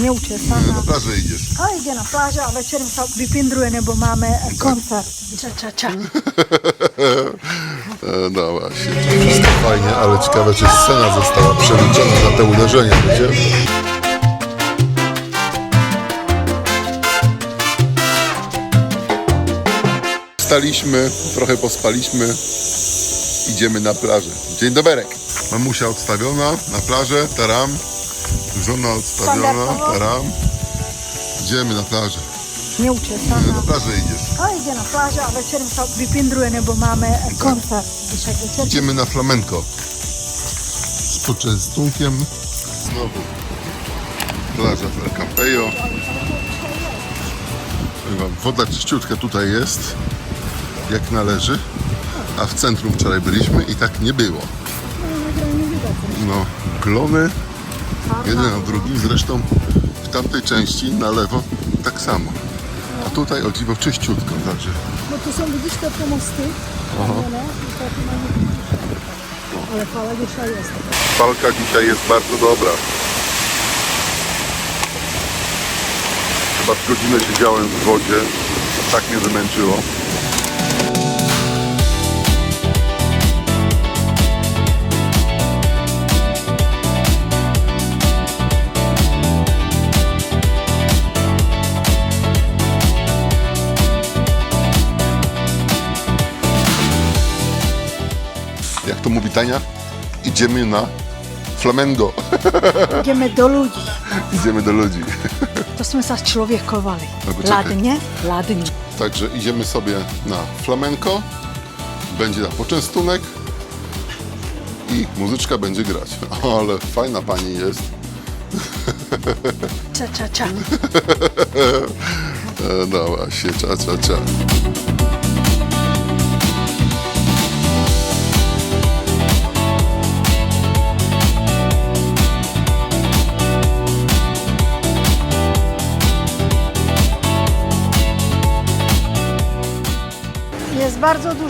Nieuczesana. Na plażę idziesz. A idzie na plażę, a wieczorem się wypindruje, bo mamy koncert. Cia, cia. E, no właśnie. Wszystko fajnie, ale ciekawe, czy scena została przeliczona na te uderzenia, wiecie? Wstaliśmy, trochę pospaliśmy, idziemy na plażę. Dzień doberek. Mamusia odstawiona na plażę, taram. Żona odstawiona, Standardowo. taram. Idziemy na plażę. Na Nieuczesana. plażę idziesz. A idzie na plażę, a wieczorem się wypindruje, bo mamy koncert. Dzisiaj wieczorem. Idziemy na flamenko. Z poczęstunkiem. Znowu plaża del Campejo. Powiem wam, Woda czyściutka tutaj jest, jak należy. A w centrum wczoraj byliśmy i tak nie było. No, klony, jeden a drugi, zresztą w tamtej części na lewo tak samo. A tutaj o dziwo czyściutko, także No tu są, widzisz te pomosty? To tu mamy- Ale fala dzisiaj jest. Falka dzisiaj jest bardzo dobra. Chyba z godzinę siedziałem w wodzie. Tak mnie wymęczyło. Jak to mówi Tania? Idziemy na flamengo. Idziemy do ludzi. Idziemy do ludzi. To jsme sa člověkovali. No, poczekaj. Ladnie, ladnie. Także idziemy sobie na flamenko. Będzie na poczęstunek. I muzyczka będzie grać. Ale fajna pani jest. Cia, cia. E, dała się, cia, cia, cia.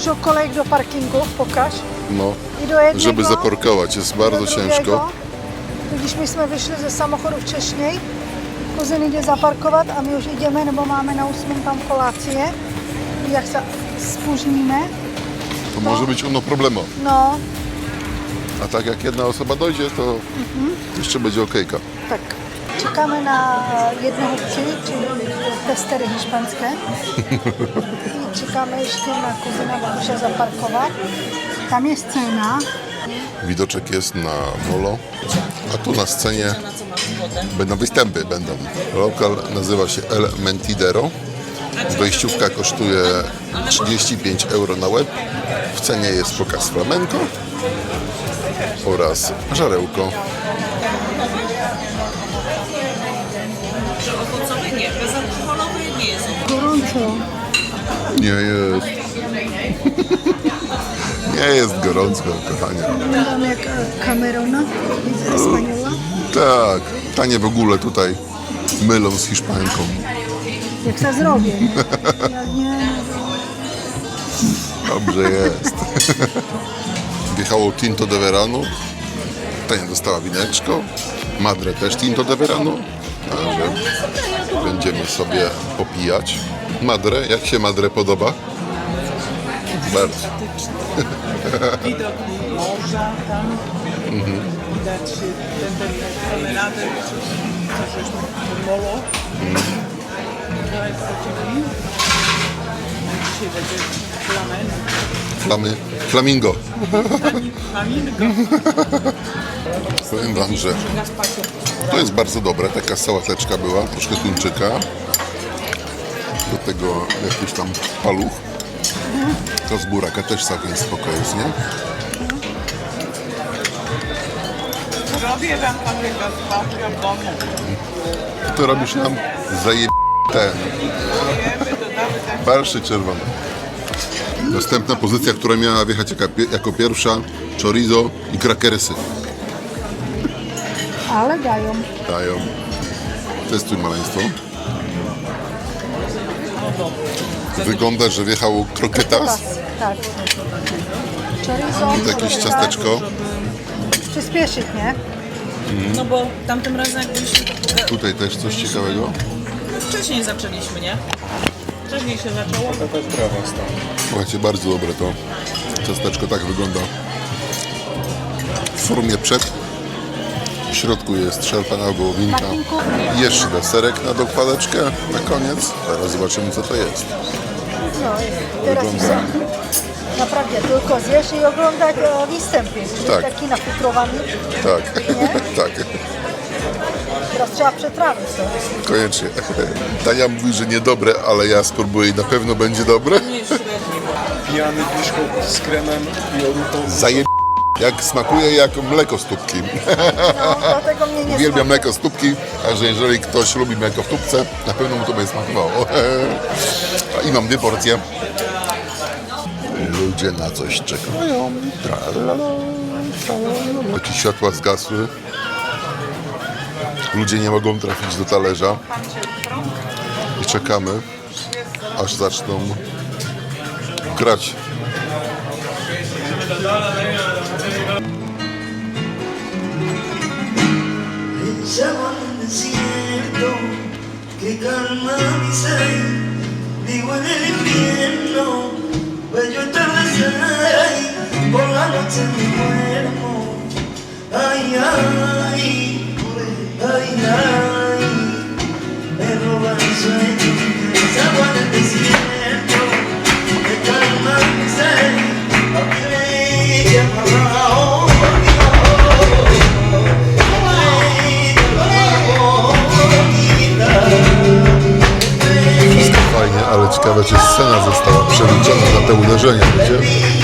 Dużo kolejek do parkingów, pokaż. No, I do jednego, żeby zaparkować jest bardzo do drugiego. ciężko. Myśmy wyszli ze samochodu wcześniej. Kuzyn idzie zaparkować, a my już idziemy, no bo mamy na ósmym tam kolację. I jak się spóźnimy, To może być ono problemo. no A tak jak jedna osoba dojdzie, to jeszcze będzie okejka. tak. Czekamy na jednoróbki, czyli testery hiszpańskie. I czekamy jeszcze na kuzyna, bo muszę zaparkować. Tam jest cena. Widoczek jest na molo, a tu na scenie będą występy. Będą. Lokal nazywa się El Mentidero. Wejściówka kosztuje 35 euro na łeb. W cenie jest pokaz flamenko oraz żarełko. Owocowy nie, bezalkoholowy nie jest. Gorąco. Nie jest. Nie jest gorąco, kochanie. Wyglądam jak e, Camerona z Espaniola. Tak, tanie w ogóle tutaj mylą z Hiszpanką. Jak to zrobię? Ja nie... Dobrze jest. Wjechało Tinto de Verano. Tania dostała wineczko. Madre też Tinto de Verano. Także będziemy sobie popijać. Madre, jak się Madre podoba? Bardzo. Widok morza tam. Widać ten, ten promenadę, czy coś żeśmy molo. Wchodzili. Dzisiaj będzie. Flamy, flamingo. Flamingo. Powiem wam, że to jest bardzo dobre. Taka sałateczka była, troszkę tuńczyka. Do tego jakiś tam paluch. To z buraka też całkiem spoko jest, nie? Robię wam takiego smaku w domu. Ty robisz nam zajeb... ten Jemy, dodamy barszczy czerwone. Następna pozycja, która miała wjechać jako, pie- jako pierwsza, chorizo i krakersy. Ale dają. Dają. Testuj maleństwo. Wygląda, że wjechało kroketas Tak. Chorizo. i jakieś ciasteczko. Przyspieszyć, nie? No bo tamtym razem jak byliśmy, to Tutaj też coś ciekawego. wcześniej zaczęliśmy, nie? Wcześniej się zaczęło. Słuchajcie, bardzo dobre to ciasteczko tak wygląda w formie przed. W środku jest szarpana wołowinka. Jeszcze deserek na dokładeczkę na koniec. Teraz zobaczymy co to jest. No i teraz już Wygląda. są naprawdę tylko zjesz i oglądać e, występy. Tak. Taki nafutrowany. Tak, tak, Teraz trzeba przetrawić to. koniecznie. Tania mówi, że niedobre, ale ja spróbuję i na pewno będzie dobre. Pijany piszką z kremem i oruchą. Jak smakuje jak mleko z tubki. No, dlatego mnie nie Uwielbiam smakuje. mleko z tubki, a że jeżeli ktoś lubi mleko w tubce, na pewno mu to będzie smakowało. I mam dwie porcje. Ludzie na coś czekają. Jakieś światła zgasły. Ludzie nie mogą trafić do talerza. I czekamy, aż zaczną grać. Ciekawe, czy scena została przeliczona na te uderzenia, wiecie?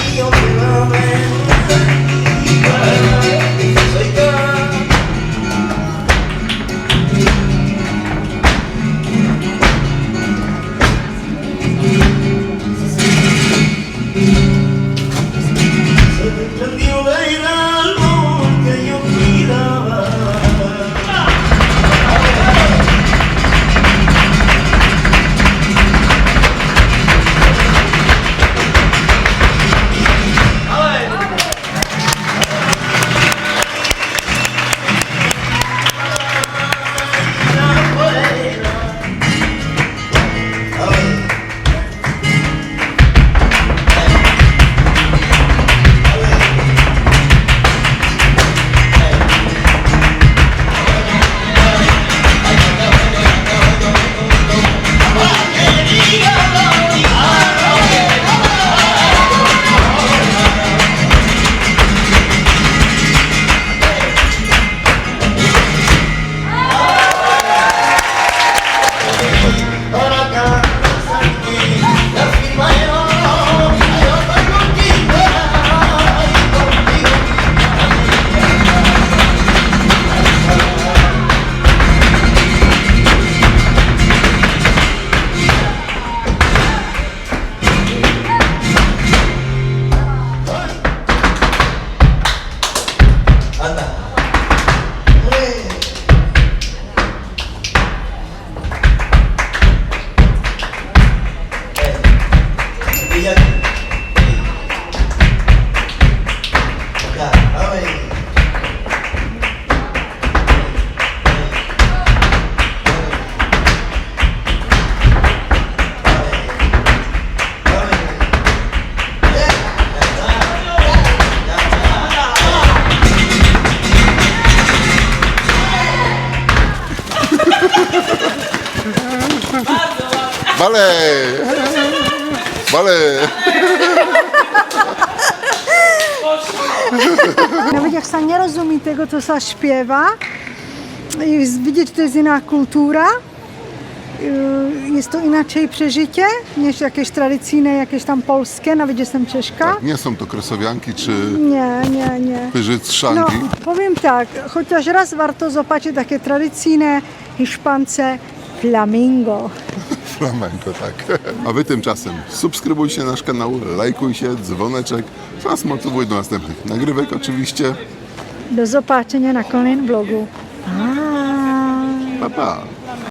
Fíjate. Ya, a ver. Bale! Bale! Nawet jak się nie rozumie tego, co się śpiewa, z- widzieć, że to jest inna kultura, y, jest to inaczej przeżycie niż jakieś tradycyjne, jakieś tam polskie, nawet jestem Czeszka. Nie są to kresowianki czy Nie, nie, nie. No, pyżytrzanki. powiem tak, chociaż raz warto zobaczyć takie tradycyjne hiszpance flamingo. Flamenko, tak. A wy tymczasem subskrybujcie nasz kanał, lajkujcie, dzwoneczek. Nas motywuje do następnych nagrywek oczywiście. Do zobaczenia na kolejnym vlogu. Pa! Pa, pa.